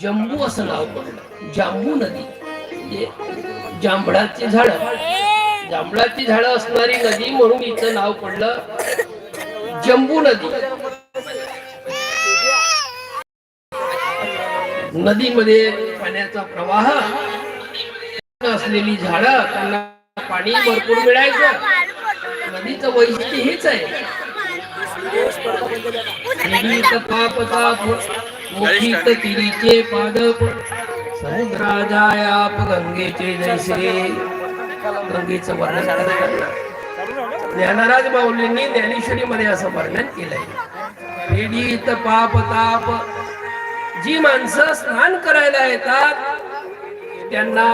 जम्बू असं नाव पडलं. जांबू नदी. म्हणजे जांभळाची झाड. जांभळाची झाडं असणारी नदी म्हणून हिचं नाव पडलं जम्बू नदी. नदीमध्ये पाण्याचा प्रवाह असलेली झाडं त्यांना पाणी भरपूर मिळायचं. नदीचं वैशिष्ट्य हेच आहे. निगीत तिरीचे पादप समुद्रा गंगेचे जैसे गंगेचं वर्णन ज्ञानराज माऊलींनी ज्ञानेश्वरी मध्ये असं वर्णन केलंय. पीडित पाप ताप जी माणसं स्नान करायला येतात त्यांना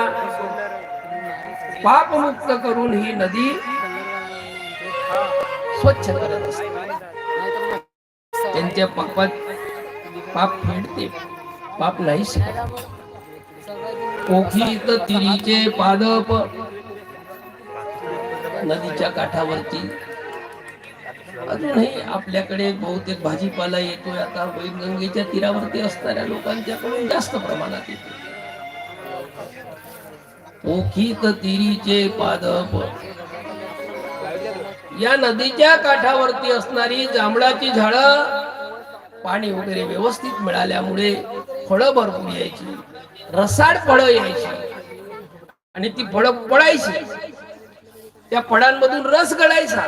पापमुक्त करून ही नदी स्वच्छ करत असते. त्यांच्या पापात पाप फेडते पाप नाही पोखीत तिरीचे पादप नदीच्या काठावरती. अजूनही आपल्याकडे बहुतेक भाजीपाला येतोय आता वैनगंगेच्या तीरावरती असणाऱ्या लोकांच्याकडून जास्त प्रमाणात येतो पोखीत तिरीचे पादप. या नदीच्या काठावरती असणारी जांभळाची झाडं पाणी वगैरे व्यवस्थित मिळाल्यामुळे फळं भरपूर यायची रसाळ फळं यायची. आणि ती फळं पडायची त्या फळांमधून रस गळायचा.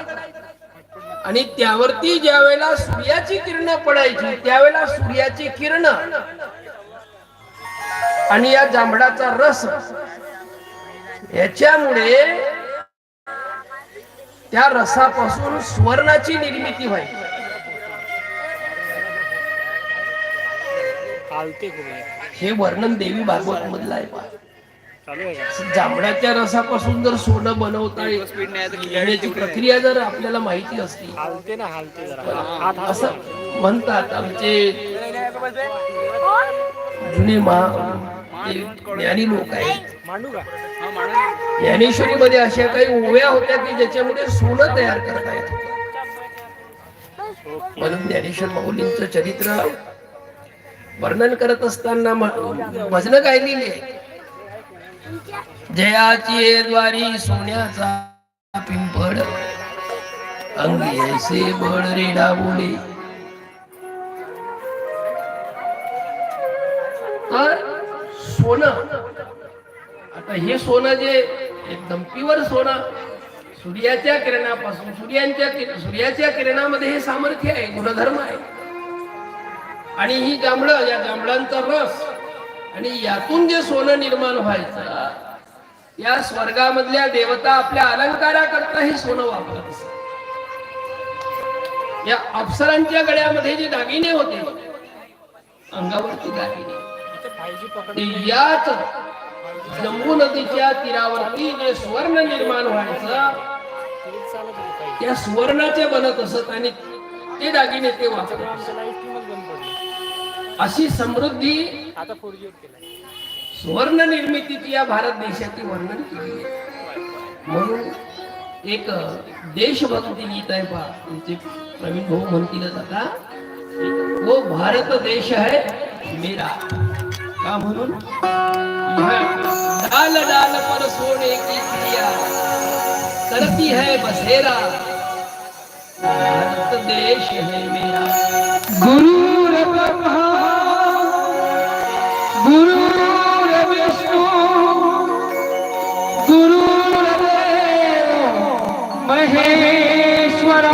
आणि त्यावरती ज्या वेळेला सूर्याची किरण पडायची त्यावेळेला सूर्याची किरण. आणि या जांभळाचा रस. याच्यामुळे त्या रसापासून स्वर्णाची निर्मिती व्हायची. चालते हे. वर्णन देवी भागवत मधलं आहे पहा. चालू आहे का? जांभळाच्या रसापासून जर सोनं बनवता येण्याची प्रक्रिया जर आपल्याला माहिती असती. हालते ना हालते असं म्हणतात आमचे जुने महा ते ज्ञानी लोक आहेत. हा ज्ञानेश्वरी मध्ये अशा काही ओव्या होत्या की ज्याच्यामुळे सोनं तयार करता येत. म्हणून ज्ञानेश्वर माऊलींचं चरित्र वर्णन करत असताना भजन काय लिहिले? जयाची द्वारी सोन्याचा पिंपळ अंगी ऐसे बळ रेडा बोले तर सोनं आता हे सोनं जे एकदम प्युअर सोनं सूर्याच्या किरणापासून सूर्यांच्या सूर्याच्या किरणामध्ये हे सामर्थ्य आहे गुणधर्म आहे. आणि ही जांभळं या जांभळांचा रस. आणि यातून जे सोनं निर्माण व्हायचं या स्वर्गामधल्या देवता आपल्या अलंकाराकरता हे सोनं वापरत या अप्सरांच्या गळ्यामध्ये जे दागिने होते अंगावरती दागिने. याच जम्बू नदीच्या तीरावरती जे सुवर्ण निर्माण व्हायचं त्या सुवर्णाचे बनत असत आणि ते दागिने ते वापरत अशी समृद्धी आता सुवर्ण निर्मितीची या भारत देशाची वर्णन केली आहे. म्हणून एक देशभक्ती गीत आहे तुमचे प्रवीण भाऊ म्हणतीलच आता. वो भारत देश है मेरा. का म्हणून? यहाँ डाल डाल पर सोने की चिड़िया करती है बसेरा. भारत देश है मेरा. गुरुर ब्रह्मा महेश्वर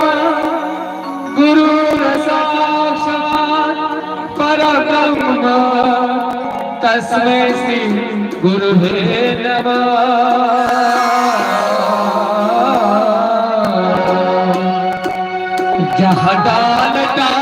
गुरुर साक्षात् परब्रह्म तस्मै श्री गुरुवे नमः जहाँ डाल डाल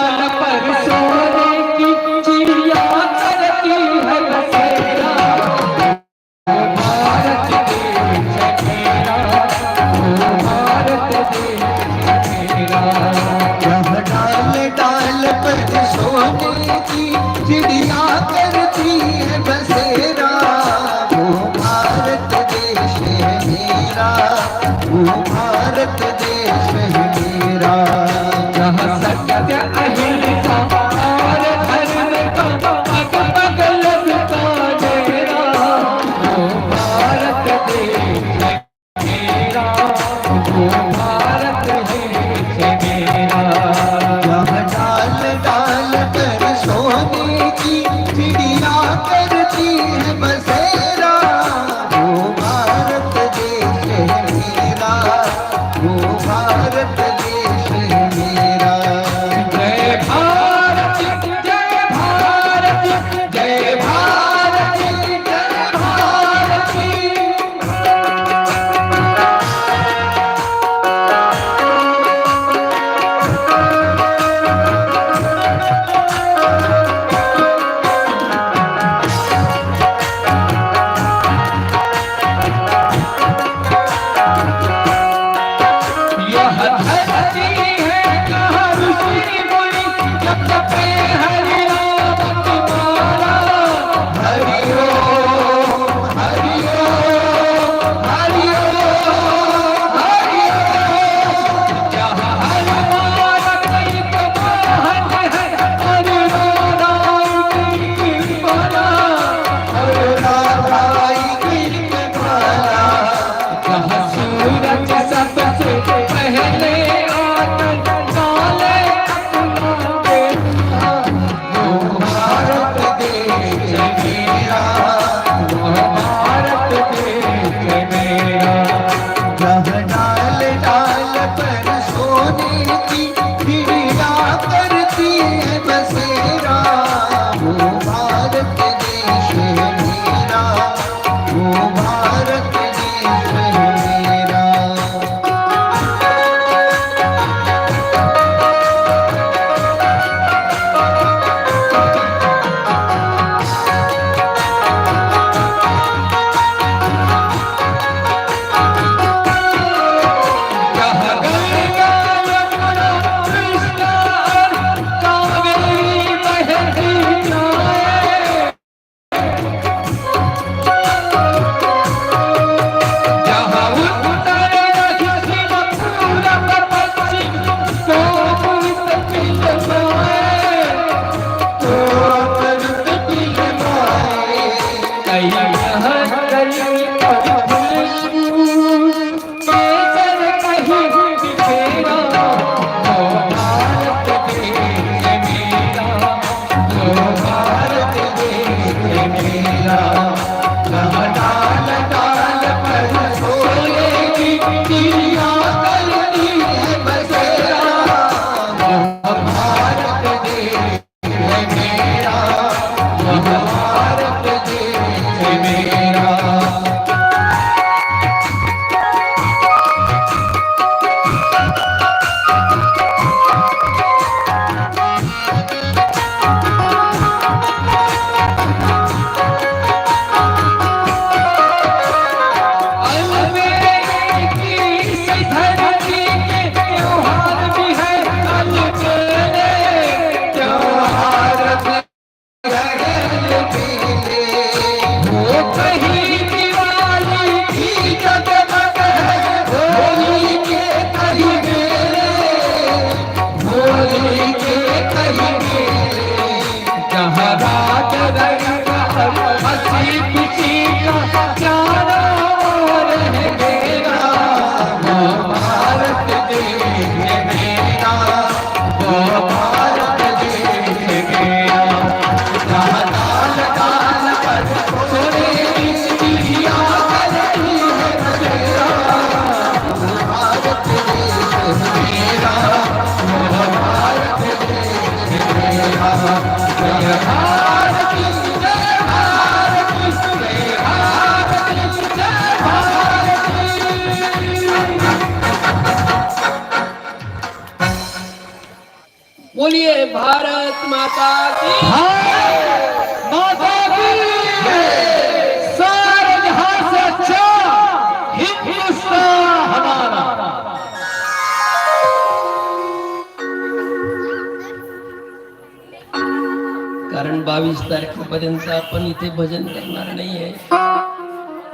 कारण बावीस तारखेपर्यंत आपण इथे भजन करणार नाहीये.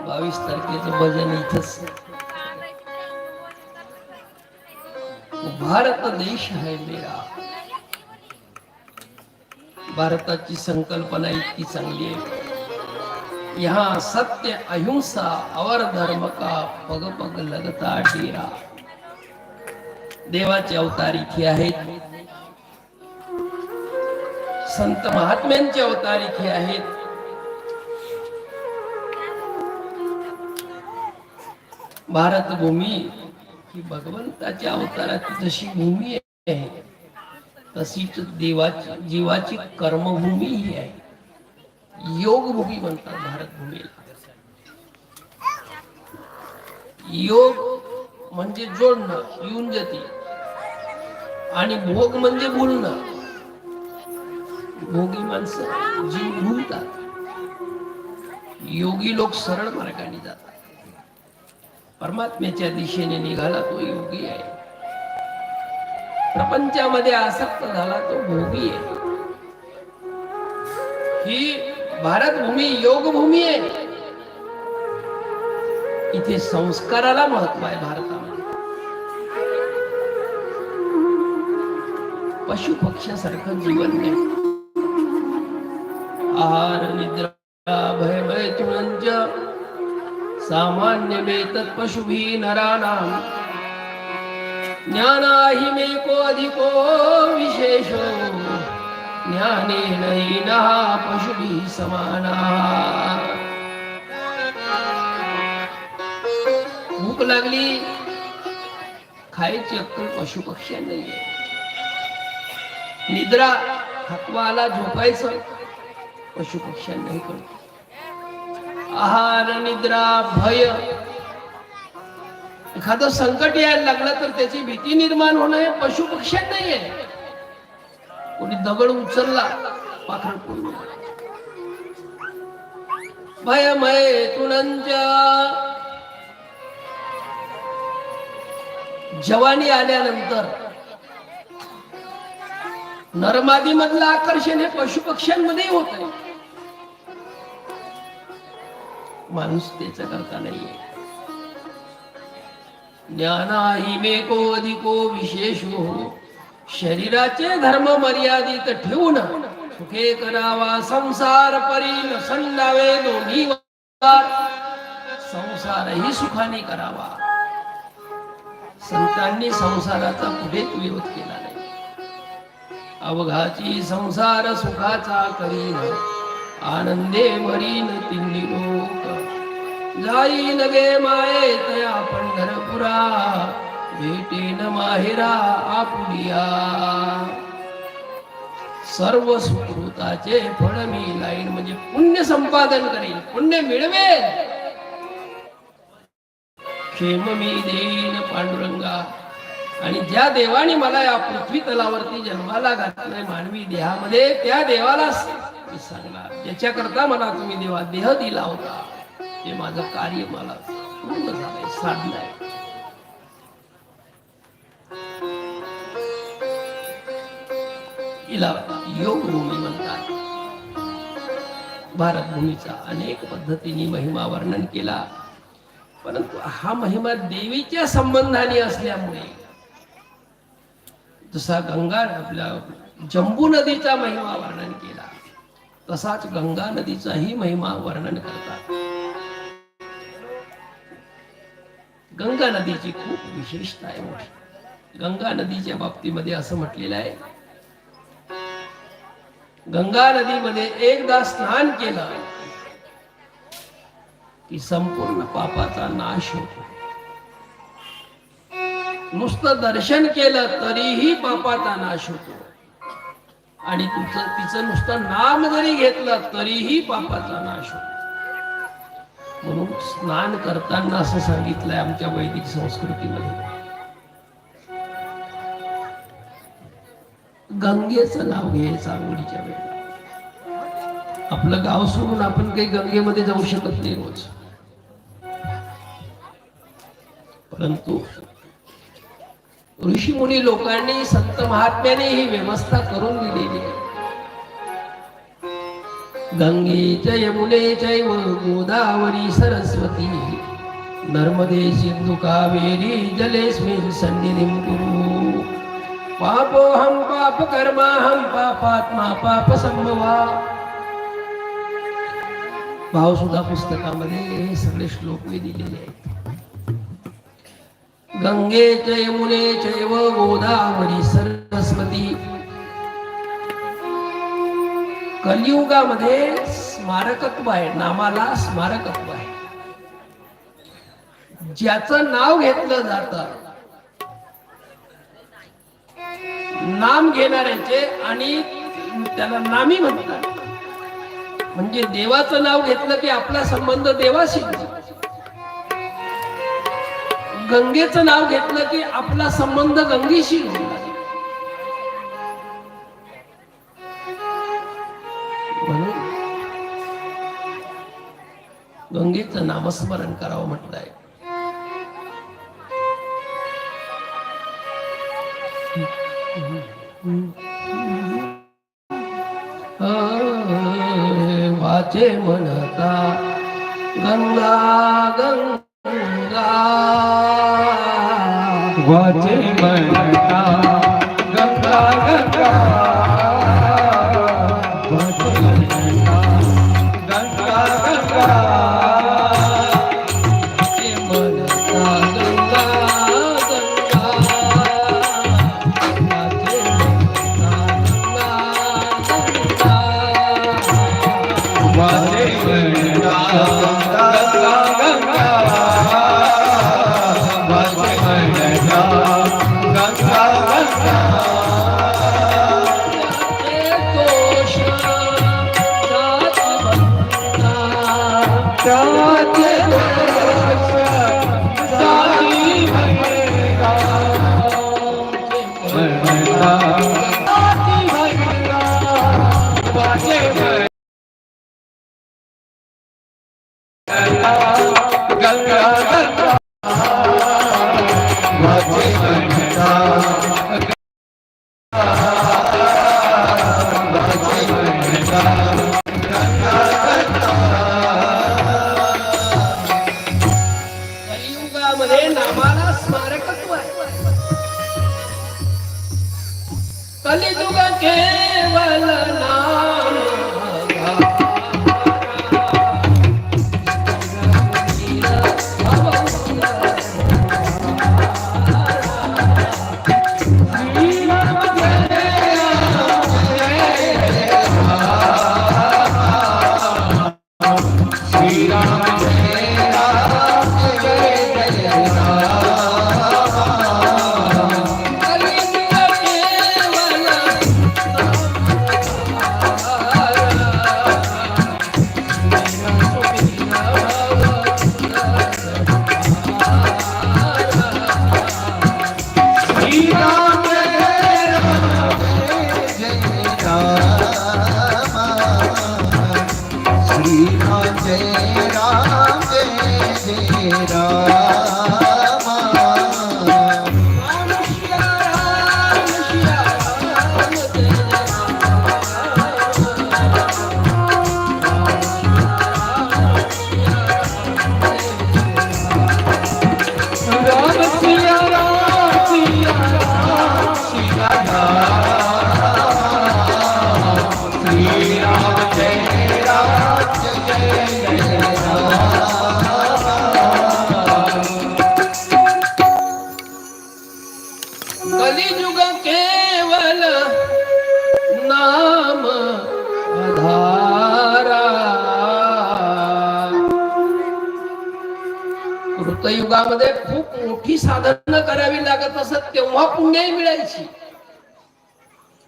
बावीस तारखेचं भजन इथंच. भारत देश है मेरा. भारताची संकल्पना इतकी चांगली आहे. यहाँ सत्य अहिंसा और धर्म का पग पग लगता डेरा. देवाचे अवतार इथे आहेत. संत महात्म्यांचे अवतार इथे आहेत. भारत भूमी ही भगवंताच्या अवताराची जशी भूमी आहे तशीच देवाची जीवाची कर्मभूमी ही आहे. योगभूमी म्हणतात भारत भूमीला. योग म्हणजे जोडणं येऊन जाते. आणि भोग म्हणजे बोलणं. भोगी माणसं जीव भूलतात. योगी लोक सरळ मार्गाने जातात. परमात्म्याच्या दिशेने निघाला तो योगी आहे. प्रपंचामध्ये आसक्त झाला तो भोगी आहे. ही भारतभूमी योगभूमी आहे. इथे संस्काराला महत्त्व आहे भारतामध्ये. पशु पक्षासारखं जीवन नाही आहार निद्रा भय मैथुनंच सामान्य वेतत पशुभी नराणाम. ज्ञानाहि मे को अधिको विशेष। ज्ञानेन पशुभिः समाना। भूक लागली खायची अक्कल पशु पक्ष्यांना निद्रा थकवाला झोपायचं पशु पक्ष्यांनाही कळत आहार निद्रा भय एखादं संकट यायला लागलं तर त्याची भीती निर्माण होणं हे पशु पक्ष्यांना आहे. कोणी दगड उचलला पाखर पडून भयमय तुनंच्या जवानी आल्यानंतर नरमादी मधलं आकर्षण हे पशु पक्ष्यांमध्ये होत माणूस त्याच करता नाहीये. ज्ञाना मेको अधिको विशेषो। शरीराचे धर्म मर्यादित ठेवून सुखे करावा संसार परी न संडावे दोन्ही संसारही सुखाने करावा। संतांनी संसाराचा कुठेच विरोध केला नाही। अवघाची संसार सुखाचा करीन। आनंदे मरीन तिन्ही लोक। जाई नगे माये तया पंढरपुरा भेटेन माहेरा आपुलिया. सर्व सुकृताचे फळ मी लाईन म्हणजे पुण्य संपादन करेल पुण्य मिळवेल क्षेम मी देईन पांडुरंगा. आणि ज्या देवाने मला या पृथ्वी तलावरती जन्माला घातलंय मानवी देहामध्ये त्या देवाला मी सांगणार ज्याच्याकरता मला तुम्ही देवा देह दिला होता. हे माझं कार्य मला पूर्ण झालंय साधलंय. हिला योग भूमी म्हणतात. भारत भूमीचा अनेक पद्धतीने महिमा वर्णन केला. परंतु हा महिमा देवीच्या संबंधाने असल्यामुळे जसा गंगा आपल्या जंबू नदीचा महिमा वर्णन केला तसाच गंगा नदीचाही महिमा वर्णन करतात. गंगा नदीची खूप विशेषता आहे मोठी गंगा नदीच्या बाबतीमध्ये असं म्हटलेलं आहे. गंगा नदीमध्ये एकदा स्नान केलं की संपूर्ण पापाचा नाश होतो. नुसतं दर्शन केलं तरीही पापाचा नाश होतो. आणि तुझं तिचं नुसतं नाम जरी घेतलं तरीही पापाचा नाश होतो. म्हणून स्नान करताना असं सांगितलंय आमच्या वैदिक संस्कृतीमध्ये. गंगेचं नाव घ्यायचं आंघोळीच्या वेळेला. आपलं गाव सोडून आपण काही गंगेमध्ये जाऊ शकत नाही रोज. परंतु ऋषी मुनी लोकांनी संत महात्म्याने ही व्यवस्था करून दिलेली आहे. गंगे च यमुने चैव गोदावरी सरस्वती। नर्मदे सिंधु कावेरी जलेस्मिन् सन्निधिं कुरु। पापोऽहं पापकर्माहं पापात्मा पाप संभवा। भावसुद्धा पुस्तकामध्ये हे सगळे श्लोक मी दिलेले आहेत. गंगे च यमुने चैव गोदावरी सरस्वती। कलियुगामध्ये स्मारकत्व आहे नामाला स्मारकत्व आहे. ज्याचं नाव घेतलं जात नाम घेणाऱ्याचे आणि त्याला नामी म्हणतात. म्हणजे देवाचं नाव घेतलं की आपला संबंध देवाशी गंगेचं नाव घेतलं की आपला संबंध गंगेशी गंगेचं नामस्मरण करावं म्हटलंय. वाचे म्हणता गंगा गंगा. वाचे म्हणता गंगा कलियुग केवल नाम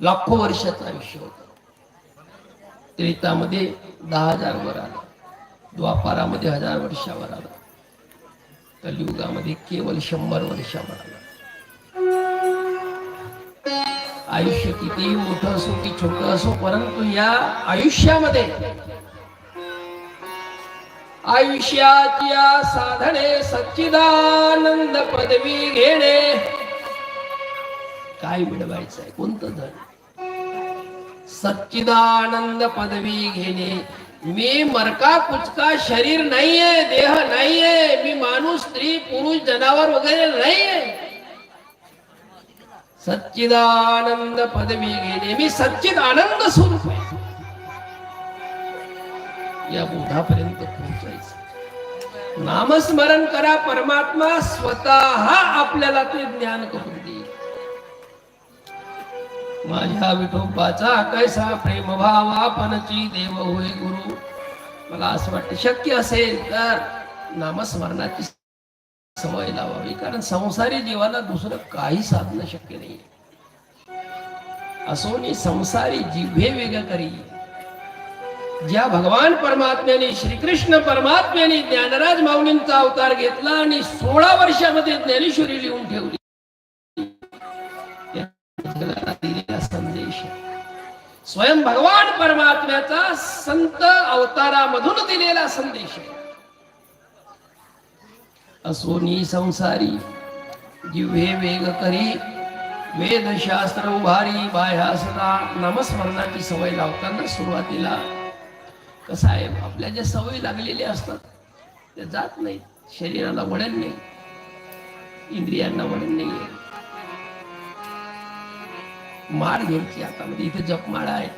लाखो वर्षाचं आयुष्य होत. त्रेतामध्ये दहा हजार वर आला. द्वापारामध्ये हजार वर्षावर आला. कलियुगामध्ये केवळ शंभर वर्षावर आला. आयुष्य कितीही मोठं असो की छोट असो परंतु या आयुष्यामध्ये आयुष्याच्या साधने सच्चिदानंद पदवी घेणे काय मिळवायचं आहे कोणतं धन? सच्चिदानंद पदवी घेणे. मी मरका कुचका शरीर नाहीये देह नाहीये मी माणूस स्त्री पुरुष जनावर वगैरे नाहीये. सच्चिदानंद पदवी घेणे. मी सच्चिद आनंद स्वरूप आहे. या बोधापर्यंत पोहोचायचं. नामस्मरण करा परमात्मा स्वतः आपल्याला ते ज्ञान करून माझ्या विठोबाचा कैसा प्रेम भाव आपणची देव होय गुरु. मला असं वाटतं शक्य असेल तर नामस्मरणाची सवय लावावी कारण संसारी जीवाला दुसरं काही साधणं शक्य नाही असोनी संसारी जिव्हे वेगळं करी. ज्या भगवान परमात्म्याने श्रीकृष्ण परमात्म्याने ज्ञानराज माऊलींचा अवतार घेतला आणि सोळा वर्षामध्ये ज्ञानेश्वरी लिहून ठेवली. दिलेला आहे. स्वयं भगवान परमात्म्याचा संत अवतारामधून दिलेला संदेश आहे. असोनी संसारी जिव्हे वेग करी वेदशास्त्र उभारी बाह्यासदा नामस्मरणाची सवय लावताना सुरुवातीला कसं आहे आपल्या ज्या सवयी लागलेल्या असतात त्या जात नाहीत. शरीराला वळण नाही. इंद्रियांना वळण नाही माळ घ्यायची आता म्हणजे इथे जपमाळा आहे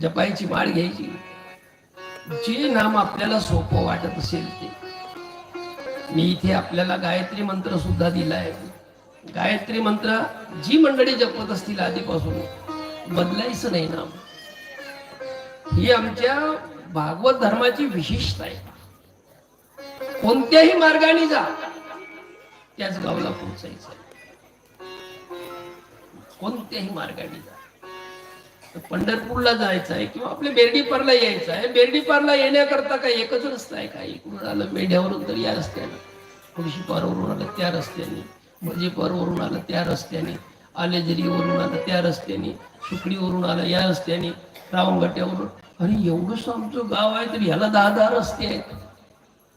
जपायची माळ घ्यायची. जे नाम आपल्याला सोपं वाटत असेल ते. मी इथे आपल्याला गायत्री मंत्र सुद्धा दिलाय. गायत्री मंत्र जी मंडळी जपत असतील आधीपासून बदलायचं नाही नाम. ही आमच्या भागवत धर्माची विशेषता आहे. कोणत्याही मार्गाने जा त्याच गावाला पोहोचायचं आहे. कोणत्याही मार्गाने जा. पंढरपूरला जायचं आहे किंवा आपल्या बेर्डीपारला यायचं आहे. बेर्डीपारला येण्याकरता काय एकच रस्ता आहे का? इकडून आलं मेढ्यावरून तर या रस्त्यानं. पारवरून आलं त्या रस्त्याने. मजेपारवरून आलं त्या रस्त्याने. आलेजरीवरून आलं त्या रस्त्याने. सुकडीवरून आलं या रस्त्याने. रावणघाट्यावरून अरे एवढंच आमचं गाव आहे तर ह्याला दहा दहा रस्ते आहेत.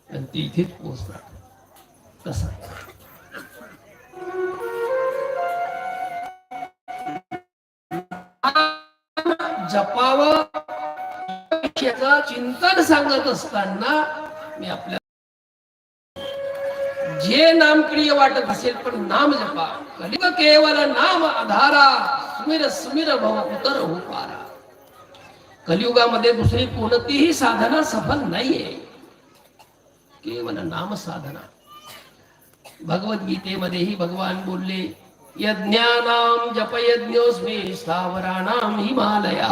आणि ते इथेच पोहोचणार कसं जपावं. चिंतन सांगत असताना मी आपल्या जे नामप्रिय वाटत असेल पण नाम जपा. कलिक केवल नाम आधारा. सुमिर सुमिर भव उतर हो पारा कलियुगामध्ये दुसरी कोणतीही साधना सफल नाहीये. केवल नाम साधना. भगवद्गीतेमध्येही भगवान बोलले यज्ञानाम जपयज्ञोस्मी स्थावराणाम हिमालया।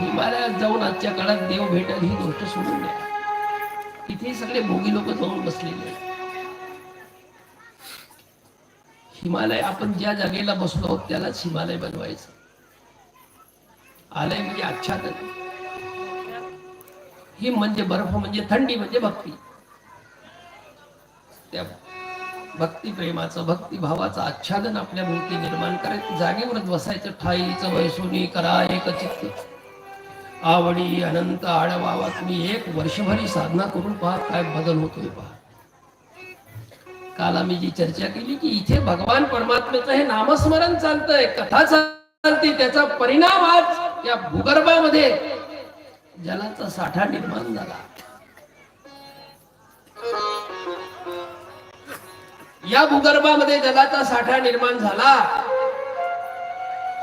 हिमालयात जाऊन आजच्या काळात देव भेटल ही गोष्ट सोडून द्या. तिथे सगळे भोगी लोक जाऊन बसलेले हिमालय आपण ज्या जागेला बसलो आहोत त्यालाच हिमालय बनवायचं. आलय म्हणजे आच्छादन. हिम म्हणजे बर्फ म्हणजे थंडी म्हणजे भक्ती. त्या भक्ती प्रेमाचं आच्छादन आपल्या भोवती निर्माण करायचं जागेवरच बसायचं ठाईचं वैसुनी करा एक चित्त आवडी अनंत आडवावा तुम्ही एक वर्षभरी साधना करून पहा काय बदल होतोय पहा. काल आम्ही जी चर्चा केली की इथे भगवान परमात्म्याचं हे नामस्मरण चालतंय कथा चालते त्याचा परिणाम आज या भूगर्भामध्ये जलाचा साठा निर्माण झाला. या भूगर्भामध्ये जलाचा साठा निर्माण झाला.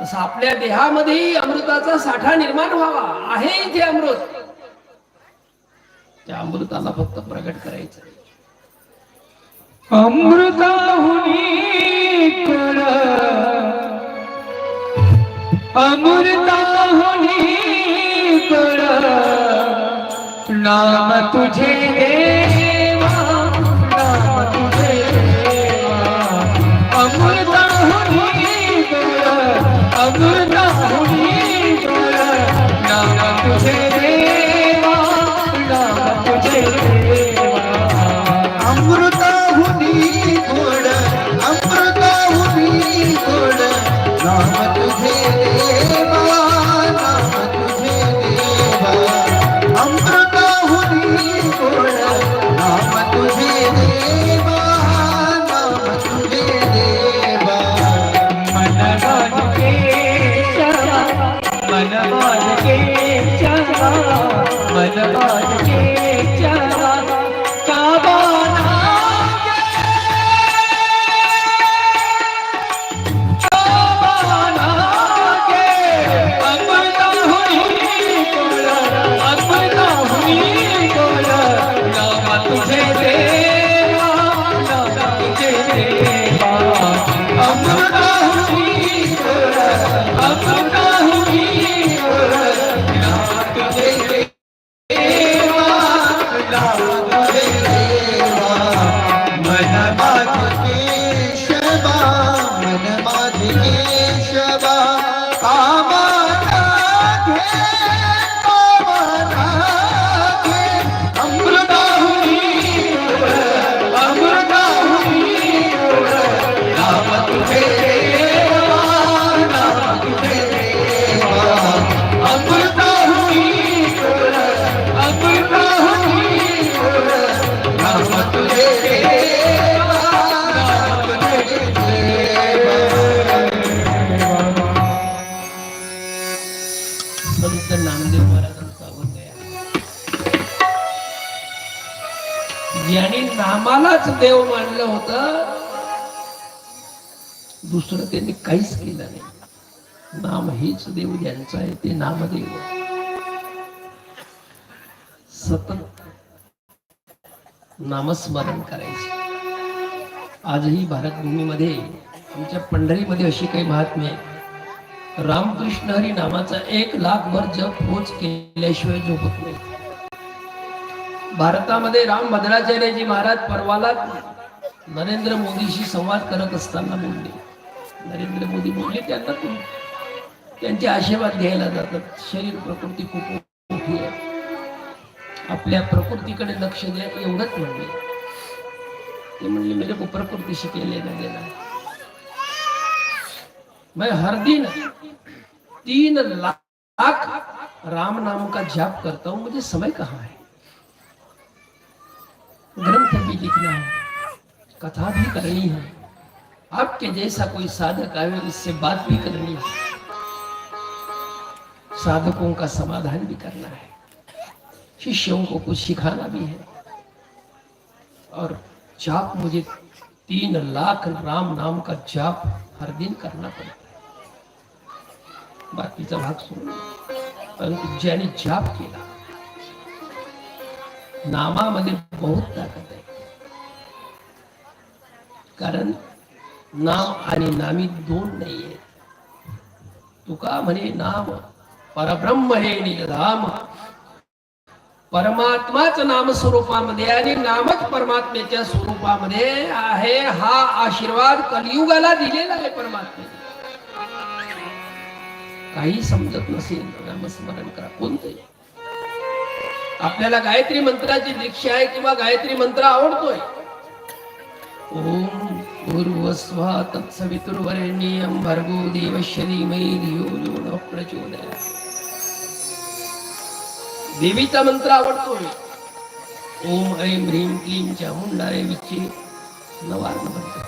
तसा आपल्या देहामध्येही अमृताचा साठा निर्माण व्हावा. आहे इथे अमृत. त्या अमृताला फक्त प्रकट करायचं. अमृताहुनी कर अमृताहुनी कर नाम तुझे देवा अमृताहुनी के चला मन के चला ज्यांनी नामालाच देव मानलं होतं. दुसरं त्यांनी काहीच केलं नाही. नाम हेच देव ज्यांचं आहे ते नामदेव. सतत नामस्मरण करायचे. आजही भारतभूमीमध्ये आमच्या पंढरीमध्ये अशी काही महात्मे आहेत. रामकृष्ण हरी नामाचा एक लाख वर जप रोज केल्याशिवाय झोपत नाही. भारतामध्ये राम भद्राचार्यजी महाराज परवाला नरेंद्र मोदीशी संवाद करत असताना बोलले. नरेंद्र मोदी बोलले त्यांना त्यांचे आशीर्वाद घ्यायला जातात. शरीर प्रकृती खूप मोठी आहे. आपल्या प्रकृतीकडे लक्ष द्या एवढंच म्हणले. ते म्हणले मेरे को प्रकृति से क्या लेना देना मैं हर दिन तीन लाख राम नाम का जाप करता हूं. मुझे समय कहाँ है? ग्रंथ भी लिखना है कथा भी करनी है. आपके जैसा कोई साधक आए इससे बात भी करनी है। साधकों का समाधान भी करना है। शिष्यों को कुछ सिखाना भी है। और जाप मुझे तीन लाख राम नाम का जाप हर दिन करना पड़ता है। बाकीचा भाग सुन। परंतु ज्याने जाप केला नामामध्ये बहुत ताकद आहे कारण नाम आणि नामी दोन नाहीये. तुका म्हणे नाम परब्रह्म हे निधाम परमात्माच नाम स्वरूपामध्ये आणि नामच परमात्म्याच्या स्वरूपामध्ये आहे हा आशीर्वाद कलियुगाला दिलेला आहे परमात्म्याने. काही समजत नसेल नामस्मरण करा. कोणतंही. आपल्याला गायत्री मंत्राची दीक्षा आहे किंवा गायत्री मंत्र आवडतोय. ओम भूर्वस्वा तत्सवितुर्वरेण्यं भर्गो देवस्य धीमहि धियो यो न प्रचोदयात् देवीचा मंत्र आवडतोय। ओम ऐं ह्रीं क्लीं चामुंडाय विचे नवार्न मंत्र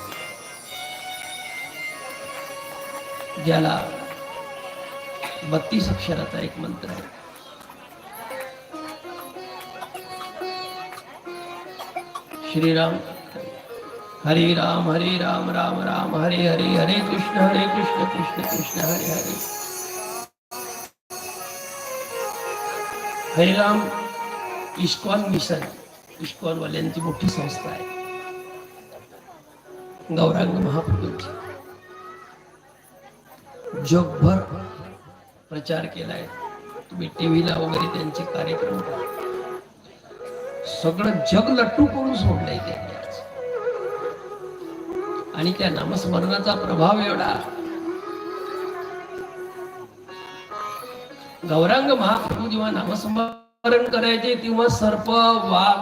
ज्याला बत्तीस अक्षराचा एक मंत्र आहे। श्रीराम हरे राम हरे राम राम राम हरे हरे हरे कृष्ण हरे कृष्ण कृष्ण कृष्ण हरे हरे। हरे राम इस्कॉन मिशन इस्कॉन वाल्यांची मोठी संस्था आहे. गौरांग महाप्रभूंची जगभर प्रचार केलाय. तुम्ही टीव्हीला वगैरे त्यांचे कार्यक्रम सगळं जग लट्टू करून सोडलंय त्यांनी. आणि त्या नामस्मरणाचा प्रभाव एवढा. गौरांग महाप्रभू जेव्हा नामस्मरण करायचे तेव्हा सर्प वाघ